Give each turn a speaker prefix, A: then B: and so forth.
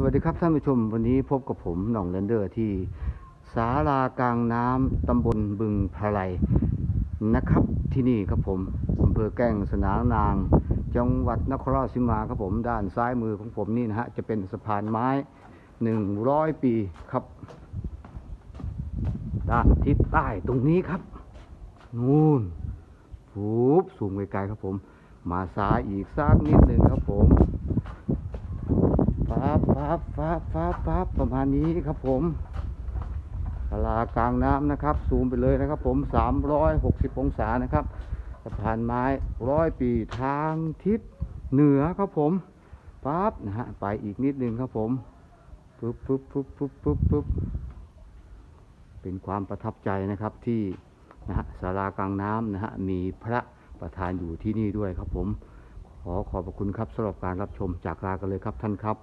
A: สวัสดีครับท่านผู้ชมวันนี้พบกับผมหน่องเรนเดอร์ที่ศาลากลางน้ำตำบลบึงพะไลนะครับที่นี่ครับผมอำเภอแก้งสนามนาง จังหวัดนครราชสีมาครับผมด้านซ้ายมือของผมนี่นะฮะจะเป็นสะพานไม้100ปีครับ ด้านทิศใต้ตรงนี้ครับนู่นฟูบสูงไกลๆครับผม มาซ้ายอีกสักนิดหนึ่งครับผม ฟ้าฟ้าฟ้าฟ้าประมาณนี้ครับผมตลากลางน้ำนะครับ ซูมไปเลยนะครับ ผม 360 องศานะครับสะพานไม้ร้อยปีทางทิศเหนือครับผมปั๊บนะฮะไปอีกนิดนึงครับผมปึ๊บปึ๊บปึ๊บปึ๊บปึ๊บปึ๊บเป็นความประทับใจนะครับที่นะฮะศาลากลางน้ำนะฮะมีพระประธานอยู่ที่นี่ด้วยครับผม ขอขอบพระคุณครับสำหรับการรับชมจากลากันเลยครับท่านครับ